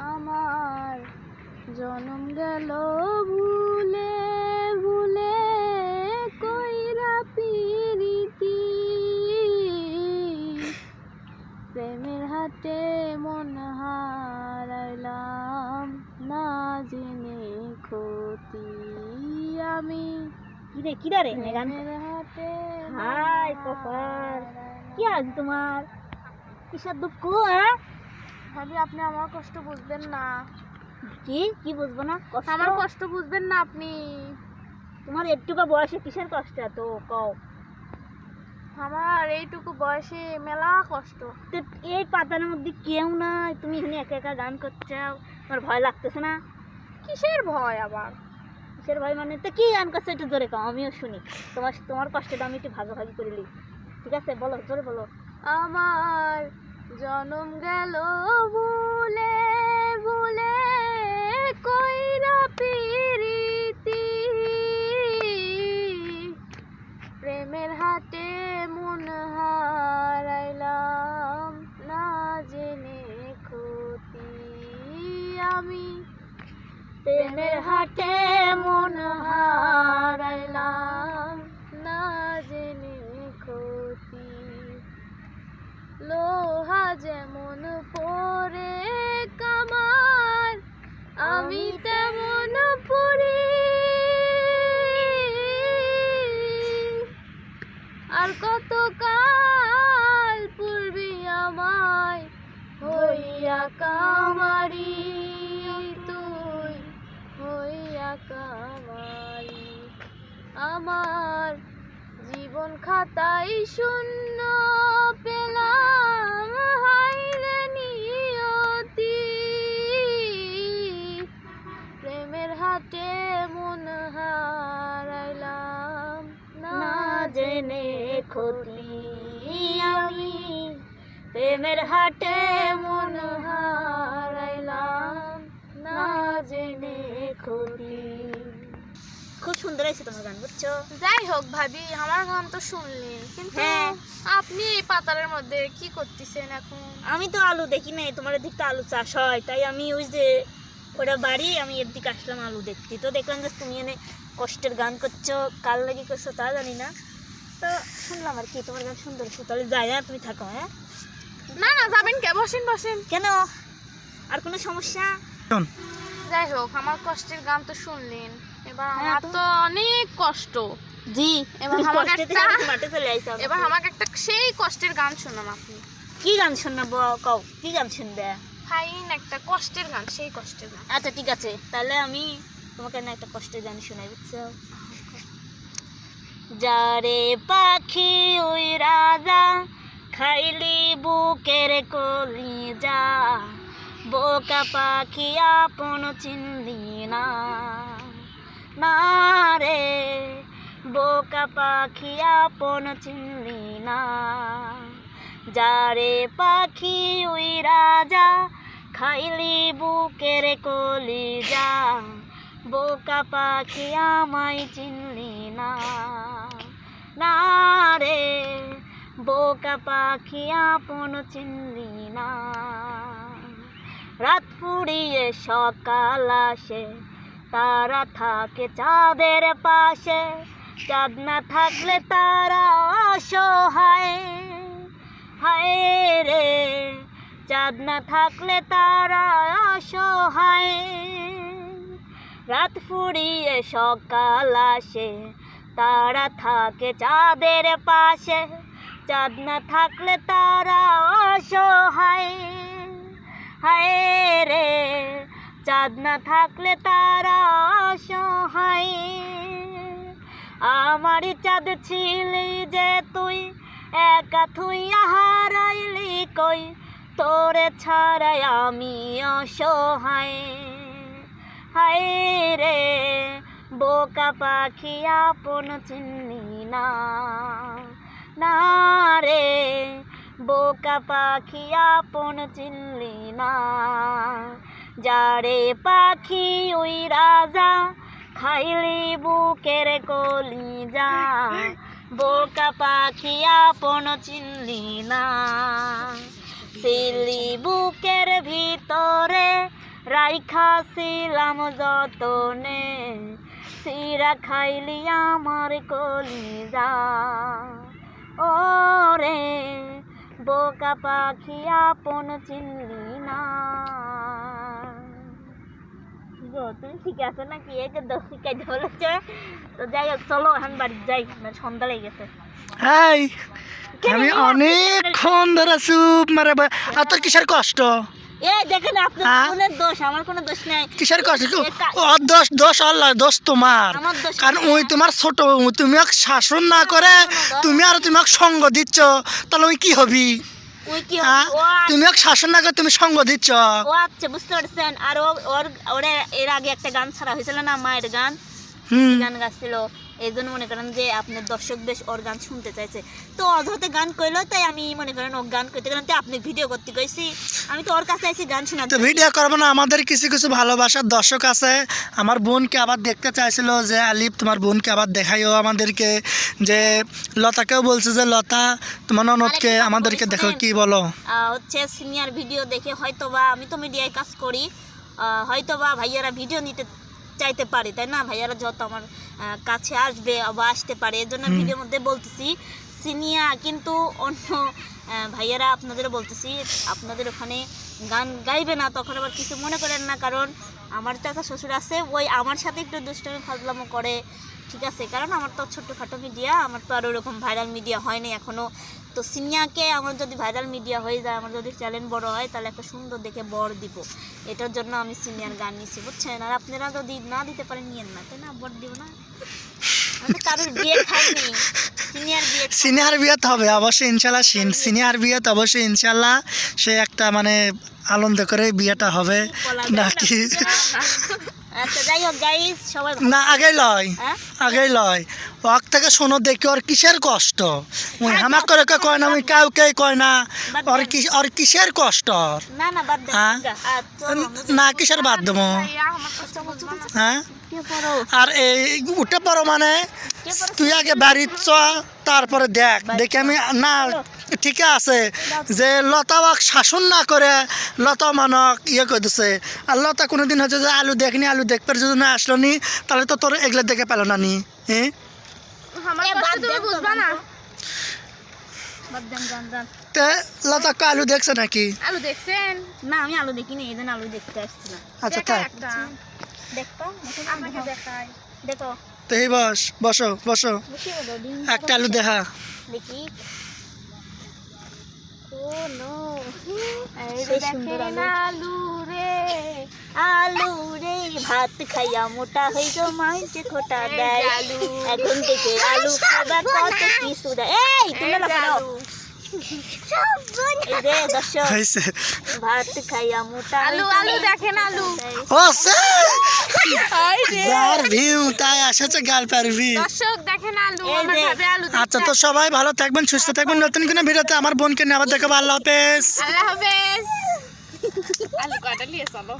আমার জনম গেল ভুলে ভুলে কইরা পিরিতি। প্রেমের হাটে মন হারাইলাম না জেনে ক্ষতি আমি। কিরে কিরা রে গান? হাটে হাই কপাল কি। আজ তোমার? কিসের দুঃখ হ্যাঁ? ভাবি আপনি আমার কষ্ট বুঝবেন না। কি? কি বুঝব না? আমার কষ্ট বুঝবেন না আপনি। তোমার একটুকু বয়সে কিসের কষ্ট এত? কও। আমার এইটুকু বয়সে মেলা কষ্ট। তো এই পাতার মধ্যে কেউ নাই। তুমি এখানে একা একা গান করছ তোমার ভয় লাগতেছে না? কিসের ভয় আবার? কিসের ভয় মানে? তো কি গান করছ একটু জোরে কও আমিও শুনি। তোমার তোমার কষ্টটা আমি একটু ভাগাভাগি করে নিই। ঠিক আছে? বলো জোরে বলো। আমার জনম গেল ভুলে। আর কত কাল পূর্বি আমায় হইয়া কামারি, তুই হইয়া কামারি। আমার জীবন খাতাই শূন্য পেলাম হাইরে নিয়তি। প্রেমের হাটে জেনে ক্ষতি আমি। প্রেমের হাটে মন হারাইলাম না জেনে ক্ষতি খুব সুন্দর হয়েছে তোমার গান বুঝছ? যাই হোক ভাবি আমার গান তো শুনলেন কিন্তু হ্যাঁ। আপনি এই পাতারের মধ্যে কি করতেছেন এখন? আমি তো আলু দেখি নাই তোমার দিক তো আলু চাষ হয়। তাই আমি ওই যে ওটা বাড়ি আমি এর দিকে আসলাম আলু দেখতে। তো দেখলাম যে তুমি এনে কষ্টের গান করছ কাল লাগে করছ তা জানি না। তো শুনলাম আর কি তোমার গান সুন্দর তাহলে যাই হ্যাঁ তুমি থাকো হ্যাঁ? না না যাবেন কে? বসেন বসেন। কেন? আর কোনো সমস্যা? যাই হোক আমার কষ্টের গান তো শুনলেন। এবার হ্যাঁ আমার তো। অনেক কষ্ট। জি এবার আমাকে একটা- এবার আমাকে একটা সেই কষ্টের গান শোনাম আপনি। কি গান শোনাবো? কও কি গান শুনবে? ফাইন একটা কষ্টের গান সেই কষ্টের গান। আচ্ছা ঠিক আছে। তাহলে আমি তোমাকে না একটা কষ্টের গান শোনাই বুঝছ? যারে পাখি ওই রাজা খাইলি বুকের কলি যা বোকা পাখি আপন চিনলি না। রে, বোকা পাখি আপন চিনলি না। যারে পাখি ওই রাজা খাইলি বুকের কলি যা বোকা পাখি আমায় চিনলি না। না রে, বোকা পাখি আপন চিনলি না। রাত ফুরিয়ে সকাল আসে, তারা থাকে চাঁদের পাশে। চাঁদ না থাকলে তারা অসহায়। হায় রে, চাঁদ না থাকলে তারা অসহায়। রাত ফুরিয়ে সকাল আসে, তারা থাকে চাঁদের পাশে। চাঁদ না থাকলে তারা অসহায়। হায় রে, চাঁদ না থাকলে তারা অসহায়। আমার চাঁদ ছিলি যে তুই, একা তুই হারাইলি কই? তোরে ছাড়াই আমি অসহায়। হায় রে, বোকা পাখি আপন চিনলি না। না রে, বোকা পাখি আপন চিনলি না। যারে পাখি ওই রাজা খাইলি বুকের কলি যা বোকা পাখি আপন চিনলি না। সিলি বুকের ভিতরে রাইখাছিলাম যতনে সিরা খাইলি আমার কলিজা। ও রে বোকা পাখি আপন চিনলি না। তুমি ঠিক আছে নাকি? যে দশ শিখাইতে বলেছে তো যাই হোক চলো এখন বাড়ি যাই আমার সন্ধ্যা লেগে গেছে। এই আমি অনেকক্ষণ ধরে চুপ মারে আর তোর কিসের কষ্ট? এই দেখেন আপনার হ্যাঁ? দোষ আমার কোনো দোষ নাই। কিসের কষ্ট? ও দোষ দোষ আল্লাহ দোষ তোমার। কারণ ওই তোমার ছোট তুমি ওকে শাসন না করে তুমি আর তুমি সঙ্গ দিচ্ছ তাহলে ওই কি হবি? ওই কি হ্যাঁ? তুমি ওকে শাসন না করে তুমি সঙ্গ দিচ্ছ। ও আচ্ছা বুঝতে পারছেন। আর ও ওর ওরে এর আগে একটা গান ছাড়া হয়েছিল না মায়ের গান? হুম। গান গাচ্ছিল। এই জন্য মনে করেন যে আপনার দর্শক বেশ ওর গান শুনতে চাইছে। তো অযথা গান কইলো তাই আমি মনে করেন ও গান করতে গেলাম তো আপনি ভিডিও করতে কইছি। আমি তো ওর কাছে আইছি গান শোনাতে তো ভিডিও করব না আমাদের কিছু কিছু ভালোবাসার দর্শক আছে। আমার বোনকে আবার দেখতে চাইছিল যে আলিফ তোমার বোনকে আবার দেখাইও আমাদেরকে যে লতাকেও বলছে যে লতা তোমার ননদকে আমাদেরকে দেখো কি বলো? হচ্ছে সিনিয়র ভিডিও দেখে হয়তো বা আমি তো মিডিয়ায় কাজ করি। হয়তো বা ভাইয়ারা ভিডিও নিতে চাইতে পারে তাই না? ভাইয়ারা যত আমার কাছে আসবে বা আসতে পারে। এর জন্য ভিডিওর মধ্যে বলতেছি সিনিয়া কিন্তু অন্য ভাইয়ারা আপনাদের বলতেছি আপনাদের ওখানে গান গাইবে না তখন আবার কিছু মনে করেন না কারণ আমার চাচা শ্বশুর আছে ওই আমার সাথে একটু দুষ্টমি ফাজলামো করে ঠিক আছে? কারণ আমার তো ছোট্টখাটো মিডিয়া আমার তো আর ওরকম ভাইরাল মিডিয়া হয়নি এখনও তো সিনিয়াকে আমার যদি ভাইরাল মিডিয়া হয়ে যায় আমার যদি চ্যানেল বড় হয় তাহলে একটা সুন্দর দেখে বর দিব। এটার জন্য আমি সিনিয়র গান নিচ্ছি বুঝছেন? আর আপনারা যদি না দিতে পারেন নিয়েন না তাই না? বর দিব না? কারোর বিয়ে খাইনি। সিনিয়র বিয়ে খাই- হবে অবশ্যই ইনশাল্লাহ সিনিয়র বিয়েতে অবশ্যই ইনশাল্লাহ। সে একটা মানে আনন্দ করে বিয়েটা হবে। নাকি? আচ্ছা যাই হোক গাইস সবাই না আগে লয় আগে লয়। ওয়াক থেকে শোনো দেখি ওর কিসের কষ্ট। ওই হামা করে কে কয় না ওই কাউকে কয় না ওর কি ওর কিসের কষ্ট? না না বাদ হ্যাঁ? না কিসের বাদ দেবো? হ্যাঁ? আর এই উঠে পড়ো মানে তুই আগে বাড়ি চ তারপরে দেখ। দেখি আমি না ঠিক আছে যে লতাবাক শাসন না করে লতা মানক ইয়ে করতেছে আর লতা কোনোদিন হচ্ছে যে আলু দেখনি আলু দেখবার যদি না আসলো নি তাহলে তো তোর এগুলো দেখে পেল না নি হ্যাঁ তো, লতা কো আলু দেখছে নাকি? আলু দেখছেন? না আমি আলু দেখিনি এই আলু দেখতে আসছিলাম আচ্ছা থাক। দেখো, আমাকে দেখো। দেখাই দেখো। তো এই বস বসো বসো। বেশি বলো, ডিম একটা আলু দেখা। আলু। রে আলু রে। ভাত খাইয়া মোটা হই গো মাইছে খোটা দেয়। আলু। এখন থেকে আলু খাবার কত কিছু দেয় এই তুমি আচ্ছা তো সবাই ভালো থাকবেন সুস্থ থাকবেন। নতুন কোনো ভিডিওতে আমার বোনকে নিয়ে আবার দেখাবো। আল্লাহ হাফেজ। আল্লাহ হাফেজ। আলু কয়টা নিয়ে চলো।